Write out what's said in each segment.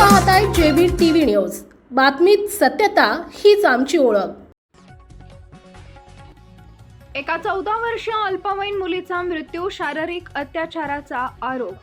पाहताय JB TV news. बातमीत सत्यता हीच आमची ओळख. एका चौदा वर्षीय अल्पवयीन मुलीचा मृत्यू शारीरिक अत्याचाराचा आरोप.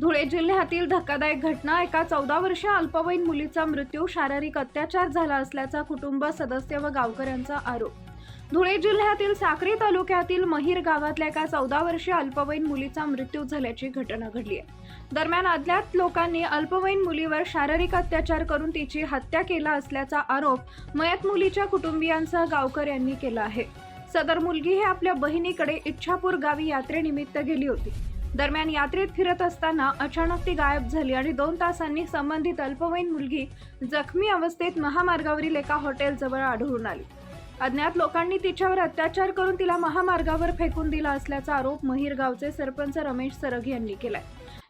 धुळे जिल्ह्यातील धक्कादायक घटना एका चौदा वर्षीय अल्पवयीन मुलीचा मृत्यू शारीरिक अत्याचार झाला असल्याचा कुटुंब सदस्य व गावकऱ्यांचा आरोप. धुळे जिल्ह्यातील साक्री तालुक्यातील महिर गावातल्या एका चौदा वर्षीय अल्पवयीन मुलीचा मृत्यू झाल्याची घटना घडली आहे. दरम्यान अज्ञात लोकांनी अल्पवयीन मुलीवर शारीरिक अत्याचार करून तिची हत्या केला असल्याचा आरोप मयत मुलीच्या कुटुंबियांसह गावकर यांनी केला आहे. सदर मुलगी ही आपल्या बहिणीकडे इच्छापूर गावी यात्रेनिमित्त गेली होती. दरम्यान यात्रेत फिरत असताना अचानक ती गायब झाली आणि दोन तासांनी संबंधित अल्पवयीन मुलगी जखमी अवस्थेत महामार्गावरील एका हॉटेलजवळ आढळून आली. अज्ञात लोकांनी तिच्यावर अत्याचार करून तिला महामार्गावर फेकून दिला असल्याचा आरोप महिरगावचे सरपंच रमेश सरग यांनी केलाय.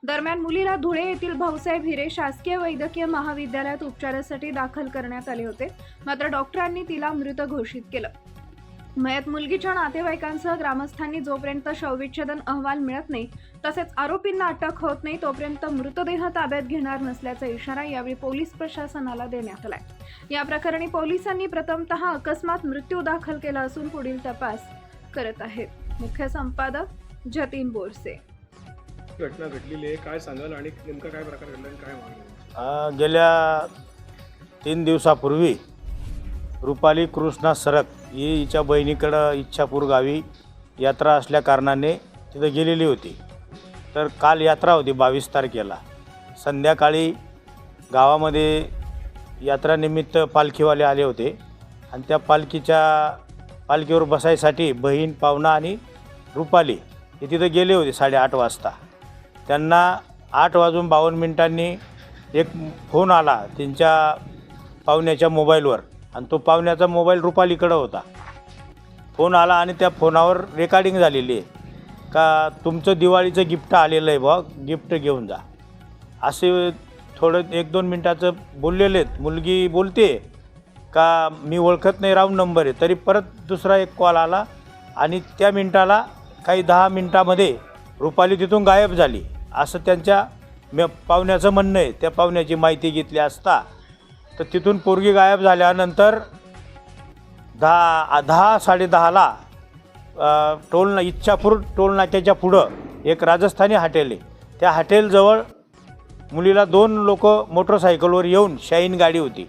दरम्यान मुलीला धुळे येथील भाऊसाहेब हिरे शासकीय वैद्यकीय महाविद्यालयात उपचारासाठी दाखल करण्यात आले होते. मात्र डॉक्टरांनी तिला मृत घोषित केलं. मयत मुलगीच्या नातेवाईकांसह ग्रामस्थांनी जोपर्यंत शवविच्छेदन अहवाल मिळत नाही तसेच आरोपींना अटक होत नाही तोपर्यंत मृतदेह ताब्यात घेणार नसल्याचा इशारा यावेळी पोलीस प्रशासनाला देण्यात आलाय. या प्रकरणी पोलिसांनी प्रथमतः अकस्मात मृत्यू दाखल केला असून पुढील तपास करत आहेत. मुख्य संपादक जतीन बोरसे. घटना घडलेली आहे. काय सांगाल आणि नेमका काय प्रकार घडला आणि काय मागणी गेल्या तीन दिवसापूर्वी रुपाली कृष्णा सरक ही हिच्या बहिणीकडं इच्छापूर गावी यात्रा असल्या कारणाने तिथं गेलेली होती. तर काल यात्रा होती बावीस तारखेला. संध्याकाळी गावामध्ये यात्रानिमित्त पालखीवाले आले होते आणि त्या पालखीच्या पालखीवर बसायसाठी बहीण पाहुणा आणि रुपाली हे तिथं गेले होते साडेआठ वाजता. त्यांना आठ वाजून बावन्न मिनिटांनी एक फोन आला त्यांच्या पाहुण्याच्या मोबाईलवर. आणि तो पाहुण्याचा मोबाईल रुपालीकडं होता. फोन आला आणि त्या फोनावर रेकॉर्डिंग झालेली आहे. का तुमचं दिवाळीचं गिफ्ट आलेलं आहे बा गिफ्ट घेऊन जा. असे थोडं एक दोन मिनटाचं बोललेले आहेत. मुलगी बोलते का मी ओळखत नाही राऊंड नंबर आहे. तरी परत दुसरा एक कॉल आला आणि त्या मिनटाला काही दहा मिनटामध्ये रुपाली तिथून गायब झाली. असं त्यांच्या मे पाहुण्याचं म्हणणं आहे. त्या पाहुण्याची माहिती घेतली असता तर तिथून पोरगी गायब झाल्यानंतर दहा दहा साडेदहाला टोल ना इच्छापूर टोल नाक्याच्या पुढं एक राजस्थानी हॉटेल आहे. त्या हॉटेलजवळ मुलीला दोन लोक मोटरसायकलवर येऊन शाईन गाडी होती.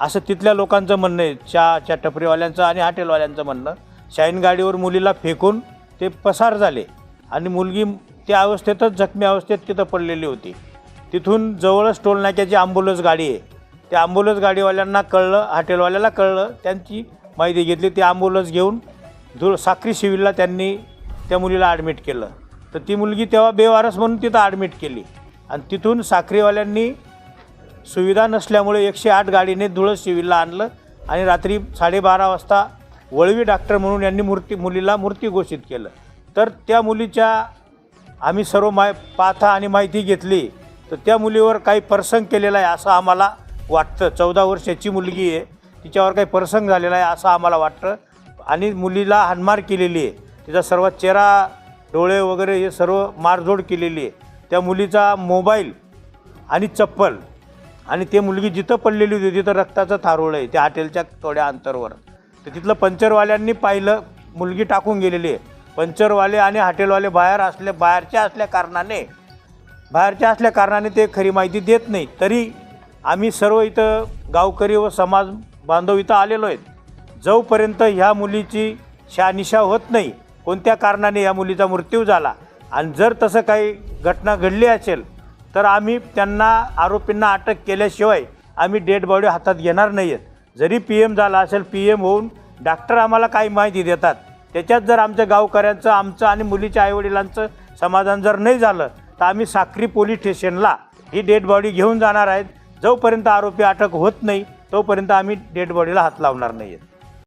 असं तिथल्या लोकांचं म्हणणं आहे. चहाच्या टपरीवाल्यांचं आणि हॉटेलवाल्यांचं म्हणणं. शाईन गाडीवर मुलीला फेकून ते पसार झाले. आणि मुलगी त्या अवस्थेतच जखमी अवस्थेत तिथं पडलेली होती. तिथून जवळच टोल नाक्याची आंबुलन्स गाडी आहे. त्या ॲम्ब्युलन्स गाडीवाल्यांना कळलं हॉटेलवाल्याला कळलं त्यांची माहिती घेतली ती ॲम्ब्युलन्स घेऊन धुळ साक्री सिव्हिलला त्यांनी त्या मुलीला ॲडमिट केलं. तर ती मुलगी तेव्हा बेवारस म्हणून तिथं ॲडमिट केली. आणि तिथून साखरीवाल्यांनी सुविधा नसल्यामुळे एकशे आठ गाडीने धुळस सिव्हिलला आणलं आणि रात्री साडेबारा वाजता वळवी डॉक्टर म्हणून यांनी मूर्ती मुलीला मूर्ती घोषित केलं. तर त्या मुलीच्या आम्ही सर्व माय पाथा आणि माहिती घेतली. तर त्या मुलीवर काही प्रसंग केलेला आहे असं आम्हाला वाटतं. चौदा वर्षाची मुलगी आहे. तिच्यावर काही प्रसंग झालेला आहे असं आम्हाला वाटतं. आणि मुलीला हानमार केलेली आहे. तिचा सर्व चेहरा डोळे वगैरे हे सर्व मारझोड केलेली आहे. त्या मुलीचा मोबाईल आणि चप्पल आणि ते मुलगी जिथं पडलेली होती तिथं रक्ताचं थारोळ आहे. त्या हॉटेलच्या थोड्या अंतरवर. तर तिथलं पंचरवाल्यांनी पाहिलं मुलगी टाकून गेलेली आहे. पंचरवाले आणि हॉटेलवाले बाहेर असले बाहेरच्या असल्या कारणाने बाहेरच्या असल्या कारणाने ते खरी माहिती देत नाही तरी आम्ही सर्व इथं गावकरी व समाज बांधव इथं आलेलो आहेत. जोपर्यंत ह्या मुलीची शहानिशा होत नाही कोणत्या कारणाने या मुलीचा मृत्यू झाला आणि जर तसं काही घटना घडली असेल तर आम्ही त्यांना आरोपींना अटक केल्याशिवाय आम्ही डेड बॉडी हातात घेणार नाही आहेत जरी पी एम झाला असेल पी एम होऊन डॉक्टर आम्हाला काही माहिती देतात. त्याच्यात जर आमच्या गावकऱ्यांचं आमचं आणि मुलीच्या आईवडिलांचं समाधान जर नाही झालं तर आम्ही साक्री पोलीस स्टेशनला ही डेड बॉडी घेऊन जाणार आहेत. जोपर्यंत आरोपी अटक होत नाही तोपर्यंत आम्ही डेड बॉडीला हात लावणार नाही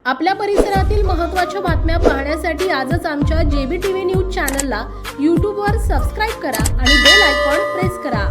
आपल्या परिसरातील महत्त्वाच्या बातम्या पाहण्यासाठी आजच आमच्या जेबी टीव्ही न्यूज चॅनलला यूट्यूबवर सबस्क्राईब करा आणि बेल आयकॉन प्रेस करा.